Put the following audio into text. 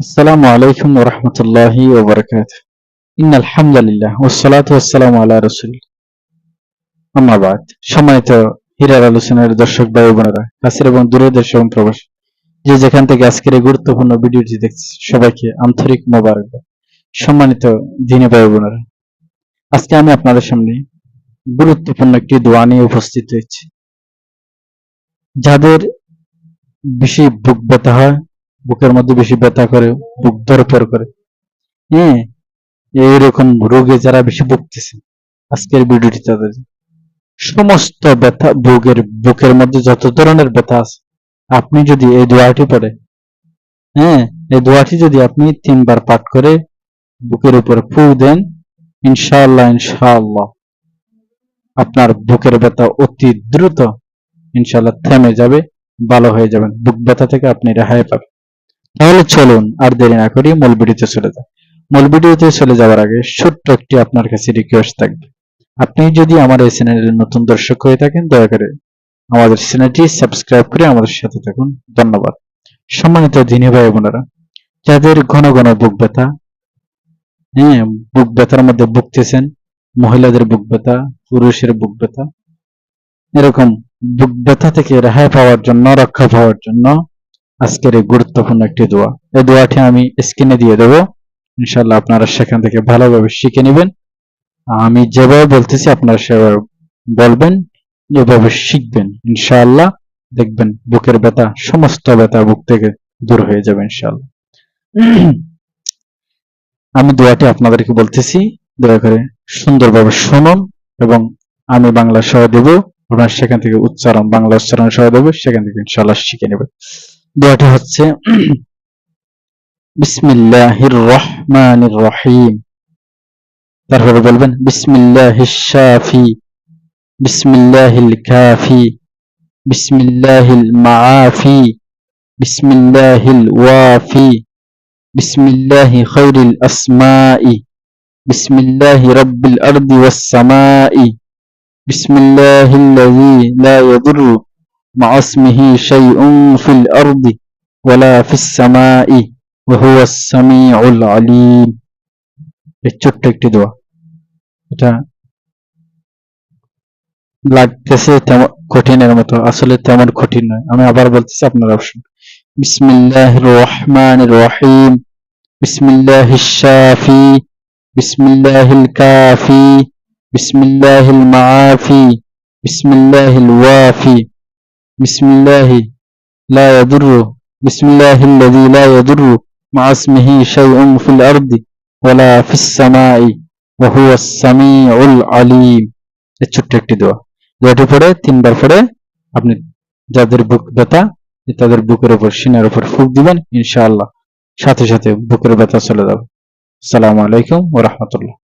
আসসালামু আলাইকুম ওরহমতুল্লাহি ওবরাকাত ইন আলহামদুলিল্লাহ ওসলাত ওসালাম আল্লাহ রসুল। আমাবাদ সময়ত হীরার আলোচনার দর্শক ভাই বোনেরা, কাছের এবং দূরের দেশ এবং প্রবাস, যে যেখান থেকে আজকের এই গুরুত্বপূর্ণ ভিডিওটি দেখছে, সবাইকে আন্তরিক মোবারক সম্মানিত দিনে ভাই বোনেরা, আজকে আমি আপনাদের সামনে গুরুত্বপূর্ণ একটি দোয়া নিয়ে উপস্থিত হয়েছি। যাদের বেশি বুক ব্যথা হয় বুকের মধ্যে বেশি ব্যথা করে, বুক ধরপড় করে। হ্যাঁ এইরকম রোগে যারা বেশি ভুগতেছে, আজকের ভিডিওটি তাদের। সমস্ত ব্যথা বুকের বুকের মধ্যে যত ধরনের ব্যথা আছে, আপনি যদি এই দোয়াটি পড়ে হ্যাঁ এই দোয়াটি যদি আপনি তিনবার পাঠ করে বুকের উপর ফু দেন, ইনশাআল্লাহ ইনশাআল্লাহ আপনার বুকের ব্যথা অতি দ্রুত ইনশাআল্লাহ থেমে যাবে, ভালো হয়ে যাবেন। বুক ব্যথা থেকে আপনি রেহাই পাবেন। তাহলে চলুন আর দেরি না করি মূল ভিডিওতে চলে যাই। মূল ভিডিওতে চলে যাওয়ার আগে ছোট্ট একটি আপনার কাছে রিকোয়েস্ট থাকবে। আপনি যদি আমার এই চ্যানেলের নতুন দর্শক হয়ে থাকেন, দয়া করে আমাদের চ্যানেলটি সাবস্ক্রাইব করে আমাদের সাথে থাকুন। ধন্যবাদ। সম্মানিত দিনী ভাই বোনেরা, যাদের ঘন ঘন বুক ব্যথা হ্যাঁ বুক ব্যথার মধ্যে ভুগতেছেন, মহিলাদের বুক ব্যথা, পুরুষের বুক ব্যথা, এরকম বুক ব্যথা থেকে রেহাই পাওয়ার জন্য, রক্ষা পাওয়ার জন্য আজকের এই গুরুত্বপূর্ণ একটি দোয়া। এই দোয়াটি আমি স্ক্রিনে দিয়ে দেবো। ইনশাল্লাহ আপনারা সেখান থেকে ভালোভাবে শিখে নেবেন। আমি যেভাবে বলতেছি আপনারা সেভাবে বলবেন, এভাবে শিখবেন। ইনশাআল্লাহ দেখবেন বুকের ব্যথা, সমস্ত ব্যথা বুক থেকে দূর হয়ে যাবে ইনশাআল্লাহ। আমি দোয়াটি আপনাদেরকে বলতেছি, দয়া করে সুন্দরভাবে শুনুন এবং আমি বাংলা সহ দেব। আপনার সেখান থেকে উচ্চারণ, বাংলা উচ্চারণ সহ দেবো, সেখান থেকে ইনশাআল্লাহ শিখে নেবেন। দোয়াটি হচ্ছে বিসমিল্লাহির রহমানির রহিম তারপরে বলবেন বিসমিল্লাহিশ শাফি বিসমিল্লাহিল কাফি বিসমিল্লাহিল মাআফি বিসমিল্লাহিল ওয়াফি বিসমিল্লাহি খাইরিল আসমাই বিসমিল্লাহি রাব্বিল আরদি ওয়াস সামাই বিসমিল্লাহিল্লাযী লা ইয়াদুররু مع اسمه شيء في الأرض ولا في السماء وهو السميع العليم এই ছোট্ট একটি দোয়া এটা লাগতেছে তেমন কঠিনের মতো আসলে তেমন কঠিন নয় আমি আবার বলতেছি আপনার অপশন বিসমিল্লাহ রহমান রহিম বিসমিল্লাহ শাফি বিসমিল্লাহিল কাফি বিসমিল্লাহিল মাআফি বিসমিল্লাহিল ওয়াফি بسم الله لا يضر بسم الله الذي لا يضر مع اسمه شيء في الأرض ولا في السماء وهو السميع العليم এই ছোট্ট একটি দোয়া দোয়াটি পড়ে তিনবার পড়ে আপনি যাদের বুক ব্যথা তাদের বুকের উপর সিনার উপর ফুক দিবেন ইনশাআল্লাহ সাথে সাথে বুকের ব্যথা চলে যাবে আসসালামু আলাইকুম ওয়া রাহমাতুল্লাহ